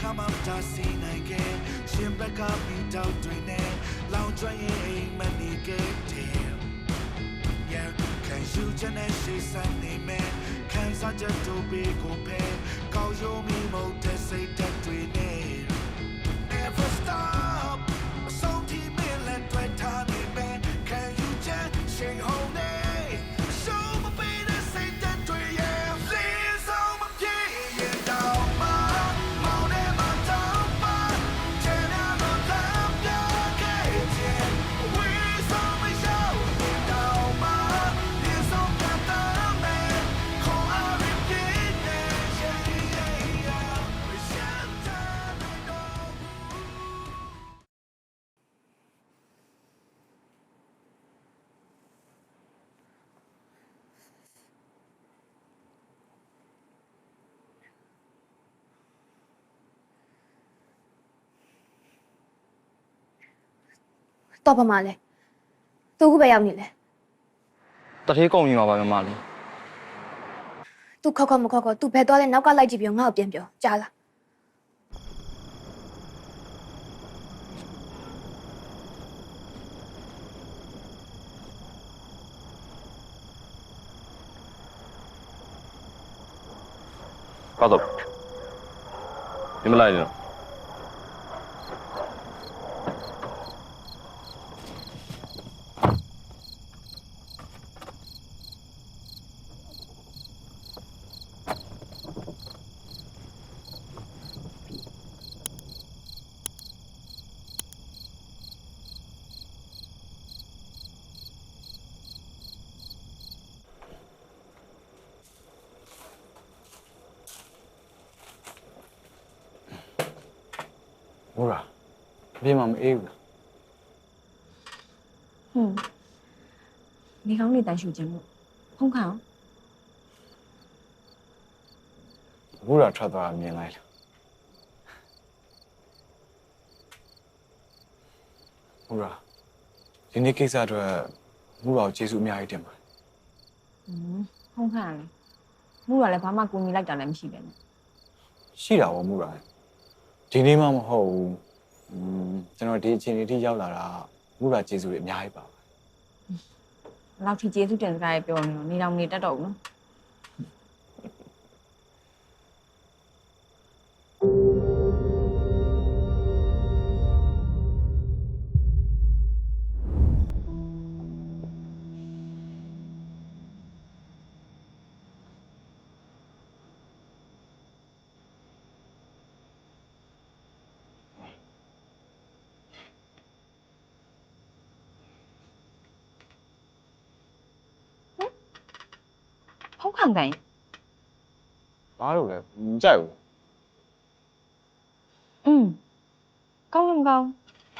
ခါမှမတားစီနိုင်ခဲ့ရှင်ဘက်ကမိတောက်တွေနဲ့လောင်ကျွမ်းရင်အိမ်မနေခဲ့တယ် Yeah, can you just say something man? Can I just do big or pay? Call you me more to say that we need. Never stop. တော့ဘာမှလဲသူခုပဲရောက်နေလဲတထေးကုန်ပြီမှာပါမမလေးသူခောက်ခောက်မခောက်ခောက်သူဘယ်သွားလဲနောက်ကလိုက်ကြည့်ပြီးတော့ငါ့ကိုပြန်ပြောကြားလားကတော့ဒီမလိုက်နော် ဟုတ်လားအပြင်မှာမအေးဘူးလားဟွန်းနေကောင်းနေတန်ရှူခြင်းမို့ဖုန်းခံအောင်အခုတော့ထွက်သွားတာမြင်လိုက်လားဟုတ်လားဒီနေ့ကိစ္စအတွက်မှုတော်ကျေးဇူးအများကြီးတင်ပါတယ်ဟွန်းဖုန်းခံရတယ်မှုကလည်းဘာမှကူညီလိုက်တာလည်းမရှိပဲနဲ့ရှိတာပေါ့မှုတော် ဒီနေ့မှမဟုတ်ဘူးอืมကျွန်တော်ဒီအချိန်လေးထိရောက်လာတာမှုတော်ကျေးဇူးတွေအများကြီးပါပါတယ်ဘယ်လောက်ထိကျေးဇူးတင်စကားရပြောနေတော့နေတော့မနေတတ်တော့ဘူးနော် ဖုန်းခံကန်ဘာလို့လဲမကြိုက်ဘူးอืมကောင်းလုံးကောင်း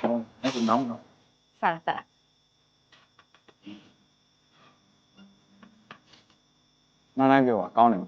ဟောအဲ့ဒါနောင်းတော့ဖာလာဖာလာနားနို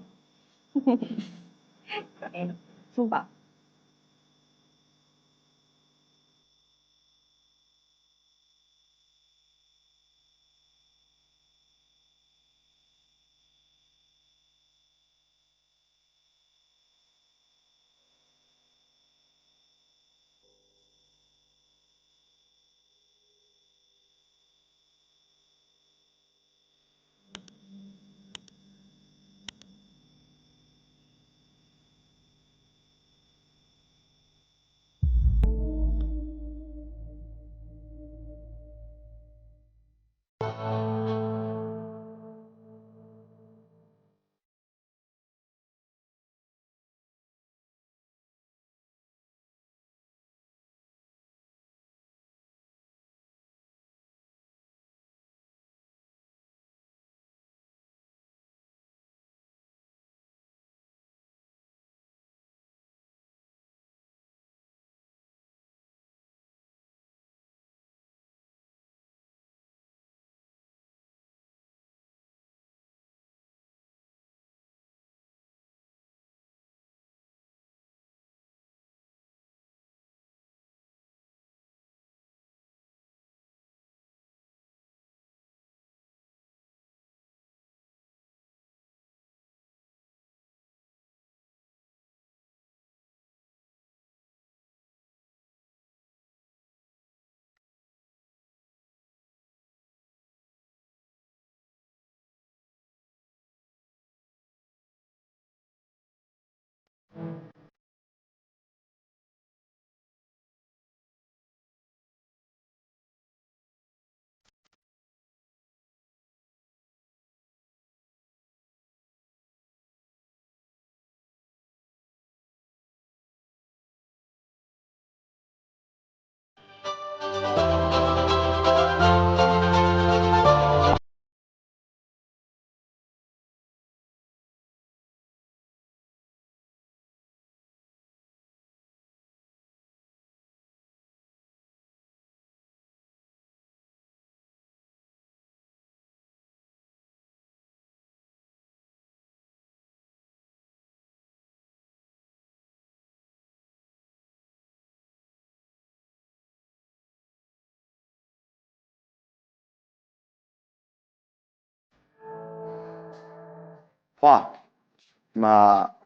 ဖွာဒီမှာ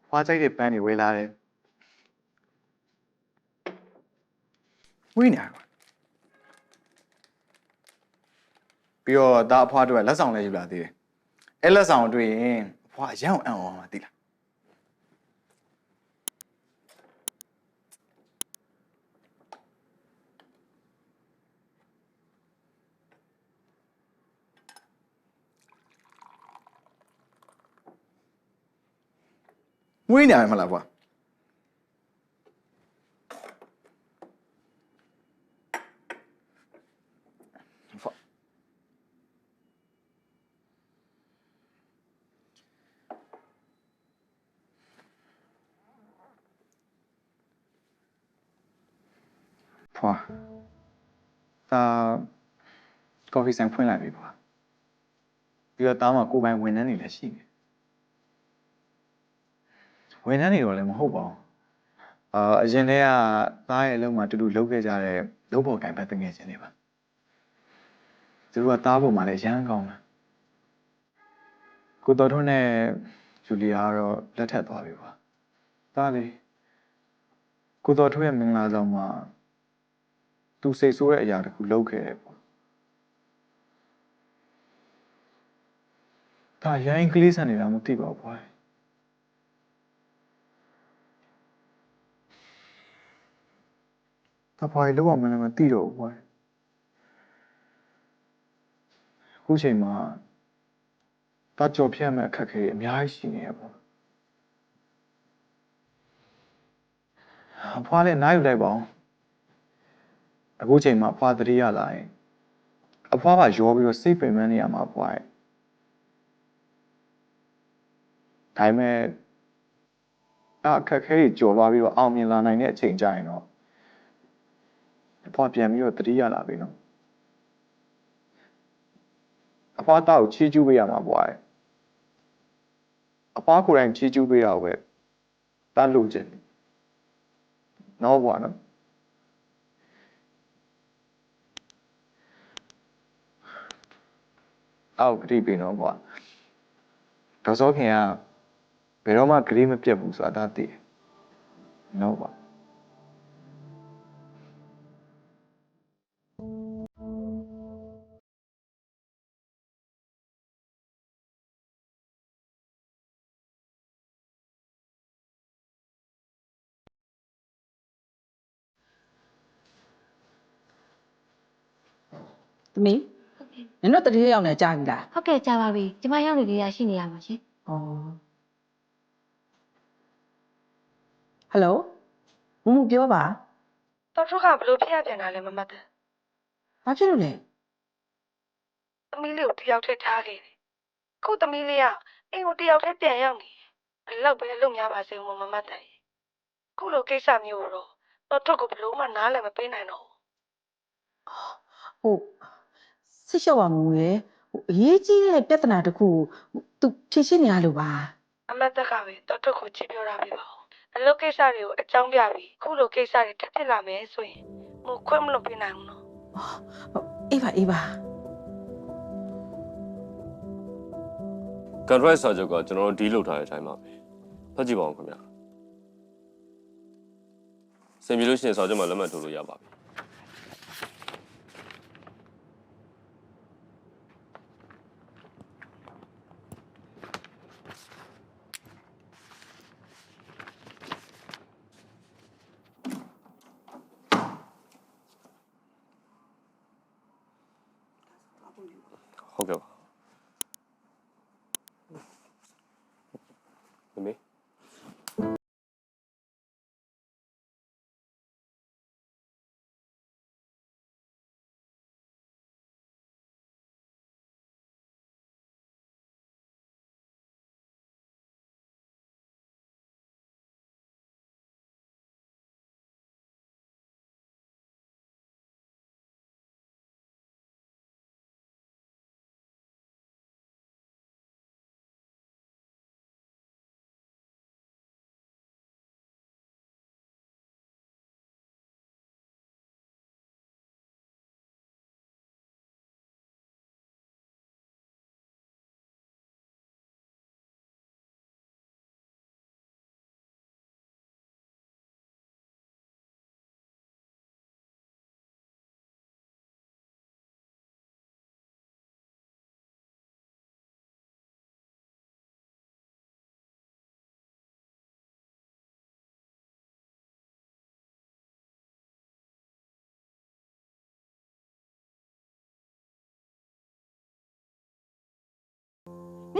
ဖွာကြိုက်တဲ့ပန်းတွေဝယ်လာတယ်ဝင်းနေရကွာပြီးတော့ဒါအဖွားတို့ကလက်ဆောင်လည်းယူလာသေးတယ်အဲ့လက်ဆောင်တွေ့ရင်အဖွားအရန်အောင်အံ့ဩမှာသိလား င်းနေရမလားဖွာဖွာဖွာဒါကော်ဖီဆိုင်ဖွင့်လိုက်ပြီဖွာပြီးတော့တားမှာကိုယ်ပိုင်ဝန်ထမ်းတွေလည်းရှိတယ် ဝန်ထမ်းတွေတော့လည်းမဟုတ်ပါဘူးအာအရင်တည်းကသားရဲ့အလုံးမှာတူတူလုပ်ခဲ့ကြတဲ့လုပ်ဖို့ကံပဲတငယ်ချင်းတွေပါသူတို့ကတားဖို့မှလည်းရမ်းကောင်းတယ်ကိုတော်ထွန်းနဲ့ဂျူလီယာကတော့လက်ထပ်သွားပြီပါတားလေကိုတော်ထွန်းရဲ့မင်္ဂလာဆောင်မှာသူစိတ်ဆိုးတဲ့အရာတခုလုပ်ခဲ့တယ်ပေါ့ဒါရိုင်းကလေးဆန်နေတာမသိပါဘူးဘွား ဒါဘွားလောက်အောင်မလည်းမသိတော့ဘူးဘွားအခုချိန်မှာဒါကြော်ဖြတ်မဲ့အခက်အခဲတွေအများကြီးရှိနေရပေါ့အဖွားလည်းနားယူလိုက်ပါအောင်အခုချိန်မှာအဖွားသတိရလာရင်အဖွားကရောပြီးတော့စိတ်ပင်ပန်းနေရမှာဖွားရဲ့ဒါပေမဲ့အအခက်အခဲကြီးကြော်သွားပြီးတော့အောင်မြင်လာနိုင်တဲ့အချိန်ကျရင်တော့ အဖွားပြန်ပြီးတော့သတိရလာပြီနော်အဖွားတောက်ချီးကျူးပေးရမှာဖွားရဲ့အဖွားကိုယ်တိုင်ချီးကျူးပေးတာကိုပဲတန်းလို့ခြင်းနော်ဖွားနော်အောက်ဂရိပြီနော်ကွာဒေါ်စောခင်ကဘယ်တော့မှဂရိမပြတ်ဘူးဆိုတာဒါသိတယ်နော်ကွာ သမီးနင်တို့တတိယရောက်နေကြာပြီလားဟုတ်ကဲ့ကြားပါပြီကျမရောက်နေလေးရရှိနေရမှာရှင်ဩဟယ်လိုမမပြောပါတော်ထုကဘလို့ဖြစ်ရပြန်တာလဲမမတ်တဲ့ဘာဖြစ်လို့လဲသမီးလေးကိုတယောက်တည်းထားခဲ့တယ်ခုသမီးလေးကအိမ်ကိုတယောက်တည်းပြန်ရောက်နေတယ်အလောက်ပဲလုံများပါစေဦးမမတ်တဲ့ခုလိုကိစ္စမျိုးကိုတော့တော်ထုကိုဘလို့မှနားလည်းမပေးနိုင်တော့ဘူးဟုတ် ဆစ်လျှော့ပါမမရယ်ဟိုအရေးကြီးတဲ့ပြဿနာတစ်ခုကိုသူဖြေရှင်းနေရလို့ပါအမတ်တက်ကပဲတော်ထုကိုချစ်ပြောတာပြပါဦးအလုပ်ကိစ္စတွေကိုအကြောင်းပြပြီးခုလိုကိစ္စတွေထပ်ဖြစ်လာမယ်ဆိုရင်မခွင့်မလို့ပေးနိုင်ဘူးနော်ဟုတ်အေးပါအေးပါ contract စာချုပ်ကကျွန်တော်တို့ဒီလုပ်ထားတဲ့အတိုင်းပါပဲဖတ်ကြည့်ပါဦးခင်ဗျာစင်ပြေလို့ရှိရင်စာချုပ်မှာလက်မှတ်ထိုးလို့ရပါပြီ ဟုတ်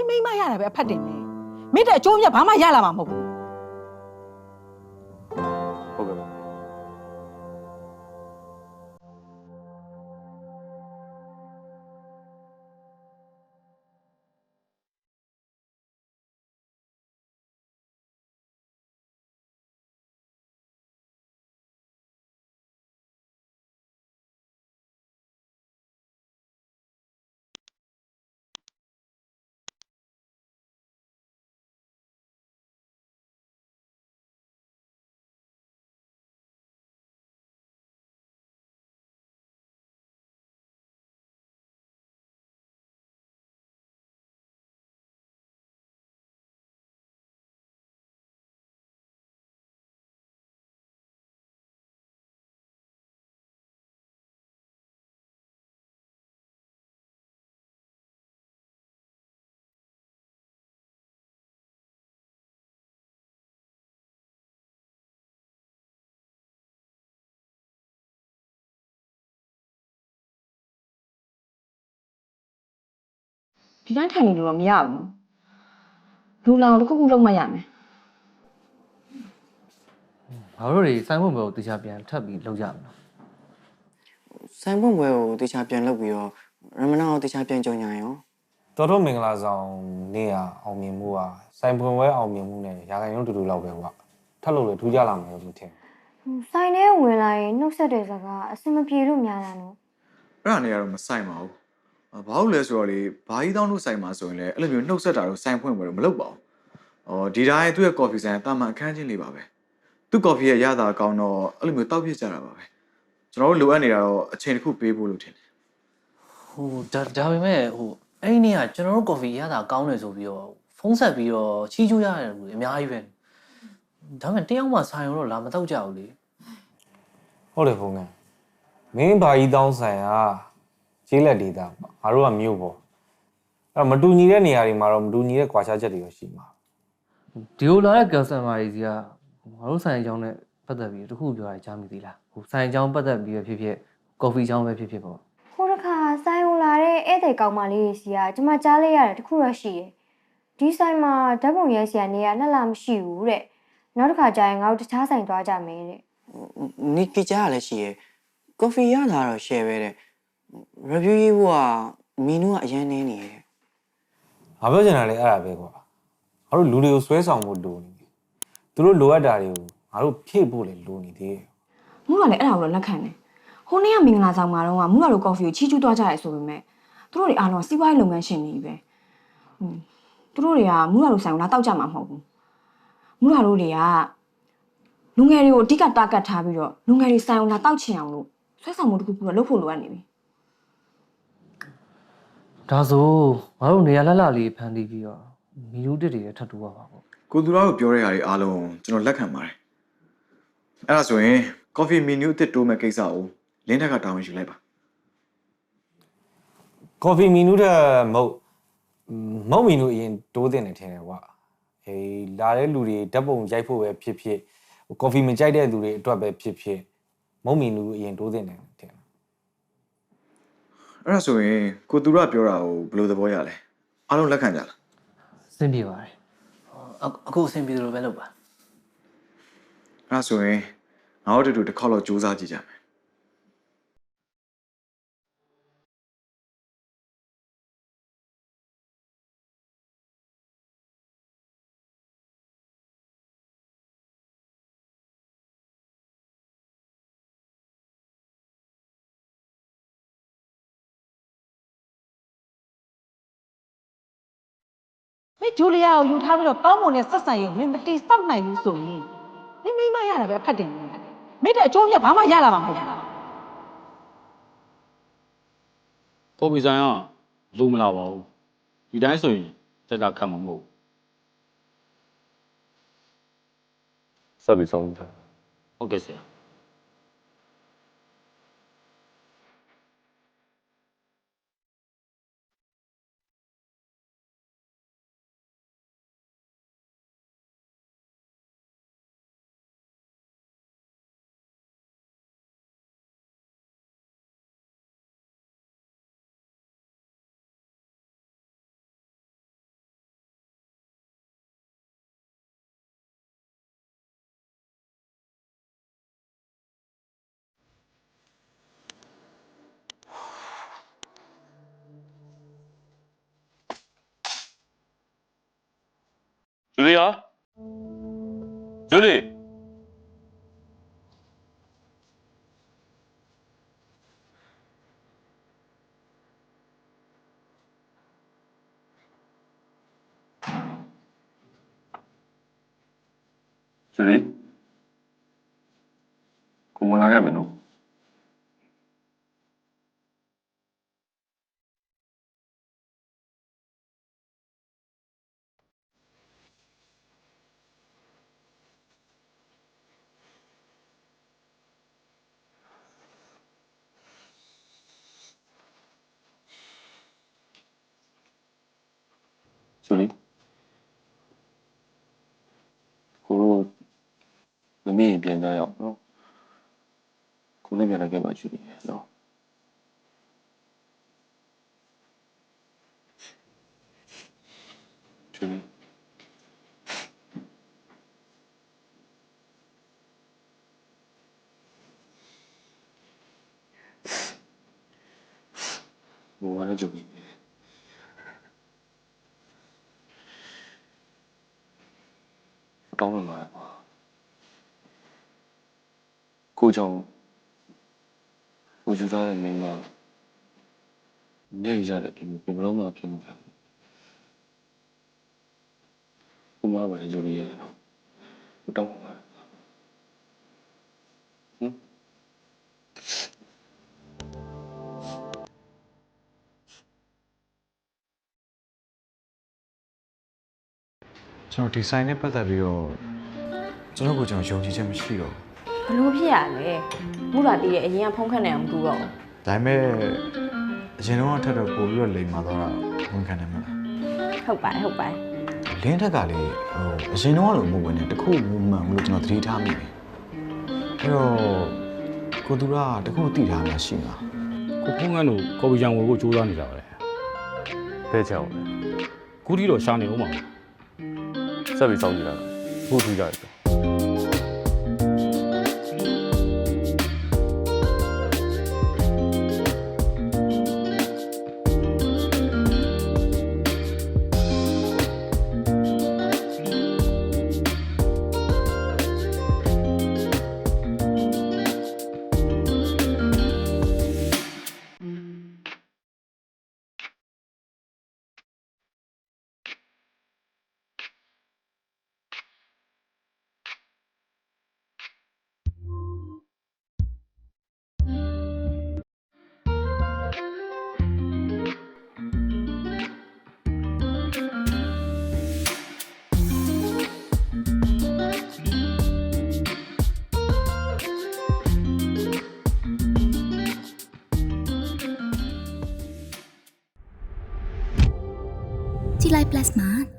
မိမရတာပဲအဖတ်တင်မယ်မိတဲ့အကျိုးမြတ်ဘာမှရလာမှာမဟုတ်ဘူး ဒီတိုင်းထိုင်နေလို့တော့မရဘူးလူလောင်တစ်ခုခုလုံးမရမယ်ငါတို့တွေစိုင်းဖို့ဘယ်ကိုတရားပြန်ထပ်ပြီးလောက်ကြမလားဆိုင်ပွင့်ပွဲကိုတေချာပြန်လုပ်ပြီးတော့ရမနာကိုတေချာပြန်ကြောင်ညာရောတော်တော်မင်္ဂလာဆောင်နေ့ကအောင်မြင်မှုကစိုင်ပွန်ဝဲအောင်မြင်မှုနဲ့ရာခိုင်နှုန်းတူတူလောက်ပဲကွာထပ်လို့လေထူးကြလာမယ်လို့ထင်ဆိုင်ထဲဝင်လာရင်နှုတ်ဆက်တဲ့စကားအဆင်မပြေလို့များတာနော်အဲ့ဒါနေရာတော့မဆိုင်ပါဘူးအာ ဘာလို့လဲဆိုတော့လေဘာကြီးတောင်းလို့ဆိုင်မှာဆိုရင်လည်းအဲ့လိုမျိုးနှုတ်ဆက်တာတော့ဆိုင်ဖွင့်ပွဲတော့မလုပ်ပါဘူးအော်ဒီတိုင်းသူ့ရဲ့ coffee ဆိုင်ကတာမန်အခန်းချင်းလေးပါပဲသူ့ coffee ရဲ့ရတာကောင်းတော့အဲ့လိုမျိုးတောက်ပြစ်ကြတာပါပဲကျွန်တော်တို့လိုအပ်နေတာတော့အချိန်တစ်ခုပေးဖို့လို့ထင်တယ်ဟိုဒါဒါပေမဲ့ဟိုအဲ့ဒီနေ့ကကျွန်တော်တို့ကော်ဖီရတာကောင်းတယ်ဆိုပြီးတော့ဖုန်းဆက်ပြီးတော့ချီးကျူးရတယ်လူတွေအများကြီးပဲဒါပေမဲ့တယောက်မှဆိုင်ရောတော့လာမတော့ကြဘူးလေဟုတ်တယ်ဖုန်းကမင်းဘာကြီးတောင်းဆိုင်က ကျေးလက်ဒေတာငါတို့ကမြို့ပေါ့အဲ့တော့မတူညီတဲ့နေရာတွေမှာတော့မတူညီတဲ့ကွာခြားချက်တွေရောရှိမှာဒီလိုလာတဲ့ customer တွေစီကငါတို့ဆိုင်အကြောင်းနဲ့ပတ်သက်ပြီးတခုပြောရကြားမိသေးလားဟိုဆိုင်အကြောင်းပတ်သက်ပြီးပဲဖြစ်ဖြစ်ကော်ဖီအကြောင်းပဲဖြစ်ဖြစ်ပေါ့ခိုးတစ်ခါဆိုင်ဝင်လာတဲ့ဧည့်သည်ကောင်မလေးတွေစီကကျမကြားလိုက်ရတယ်တခုတော့ရှိတယ်ဒီဆိုင်မှာဓာတ်ပုံရဲဆရာနေရနှစ်လမရှိဘူးတဲ့နောက်တစ်ခါကျရင်ငါတို့တခြားဆိုင်သွားကြမယ်တဲ့နိကီကြားကလည်းရှိရယ်ကော်ဖီရတာတော့ share ပဲတဲ့ review ရေးဖို့ကမီနူကအရင်နေနေတယ်ငါပြောချင်တာလေအဲ့ဒါပဲကွာငါတို့လူတွေကိုဆွဲဆောင်ဖို့လိုနေတယ်သူတို့လိုအပ်တာတွေကိုငါတို့ဖြည့်ဖို့လေလိုနေသေးတယ်မူကလည်းအဲ့ဒါကိုတော့လက်ခံတယ်ဟိုနေ့ကမင်္ဂလာဆောင်မှာတော့ကမူကလိုကော်ဖီကိုချီးကျူးသွားကြရဲဆိုပေမဲ့သူတို့တွေအားလုံးကစီးပွားရေးလုပ်ငန်းရှင်တွေပဲဟွန်းသူတို့တွေကမူကလိုဆိုင်ကိုလာတောက်ကြမှာမဟုတ်ဘူးမူကလိုတွေကလူငယ်တွေကိုအဓိကတာကတ်ထားပြီးတော့လူငယ်တွေဆိုင်ကိုလာတောက်ချင်အောင်လို့ဆွဲဆောင်မှုတစ်ခုခုတော့လုပ်ဖို့လိုအပ်နေပြီ ဒါဆိုငါတို့နေရာလက်လာလေးဖန်တီးပြီးတော့မီလူတစ်တွေထပ်တူရပါပေါ့ကိုသူတော်တို့ပြောတဲ့ຢာတွေအားလုံးကျွန်တော်လက်ခံပါတယ်အဲ့ဒါဆိုရင် coffee menu အသစ်တိုးမဲ့ကိစ္စကိုလင်းထက်ကတောင်းယူလိုက်ပါကော်ဖီမီနူတဲ့မဟုတ်မဟုတ်မီနူအရင်တိုးတင်နေထင်တယ်ကွာအေးလာတဲ့လူတွေဓာတ်ပုံရိုက်ဖို့ပဲဖြစ်ဖြစ်ကော်ဖီမကြိုက်တဲ့လူတွေအတွက်ပဲဖြစ်ဖြစ်မဟုတ်မီနူအရင်တိုးတင်နေတယ်ထင်တယ် အဲ့ဒါဆိုရင်ကိုသူတော်ကပြောတာကိုဘယ်လိုသဘောရလဲအားလုံးလက်ခံကြလားအဆင်ပြေပါတယ်အအခုအဆင်ပြေတယ်လို့ပဲလုပ်ပါအဲ့ဒါဆိုရင်ငါတို့တို့တစ်ခေါက်တော့စူးစမ်းကြည့်ကြမယ် မိဂျူလီယာကိုယူထားပြီးတော့ကောင်းမွန်တဲ့ဆက်ဆံရေးမင်းမတိစောက်နိုင်ဘူးဆိုရင်မိမိမရတာပဲအဖတ်တင်မယ်မိတဲ့အကျိုးမြတ်ဘာမှရလာမှာမဟုတ်ဘူးကော်ဖီဆိုင်ကလူမလာပါဘူးဒီတိုင်းဆိုရင်တက်တာခံမှာမဟုတ်ဘူးဆက်ပြီးဆုံးဖြတ်ဟုတ်ကဲ့ဆရာ ဂျူလီယာဂျူလီ ဂျူလီကိုမလာခဲ့မယ်နော် ဂျူလီကိုတို့ မမေ့ရင်ပြန်ကြရအောင်နော်ကိုလည်းပြန်လာခဲ့ပါဂျူလီနော်ဂျူလီဘောရဂျူလီ တောင်းလို့လာပါ ကိုကြောင့်ကိုယူသားတဲ့မိန်းမနေရတဲ့ဒီဘယ်လိုမှဖြစ်မှာကိုမပဲဂျူလီယာတောင်းပါဟမ်ကျွန်တော်ဒီဆိုင်နဲ့ပတ်သက်ပြီးတော့ကျွန်တော်ကိုကျွန်တော်ယုံကြည်ချက်မရှိတော့ဘူး ဘလို့ဖြစ်ရလဲမူလာတည်ရဲ့အရင်ကဖုန်းခက်နေအောင်မတူတော့ဘူးဒါပေမဲ့အရင်တော့ထက်တော့ပို့ပြီးတော့လိမ်မာသွားတာဝန်ခံတယ်မလားဟုတ်ပါတယ်ဟုတ်ပါတယ်လင်းထက်ကလေဟိုအရင်တော့လို့မဟုတ်ဘူးနဲ့တခုမမှန်ဘူးလို့ကျွန်တော်သတိထားမိတယ်အဲ့တော့ကိုသူကတခုသိထားမှရှိမှာကိုဖုန်းကန်းတို့ကော်ပီချန်ဝယ်ဖို့ကြိုးစားနေတာပဲဘယ်ချောင်းလဲခုထိတော့ရှာနေဦးမှာဆက်ပြီးစောင့်ကြည့်လိုက်ဘူးထူးကြတယ်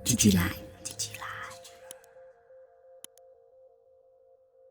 ကြည်လို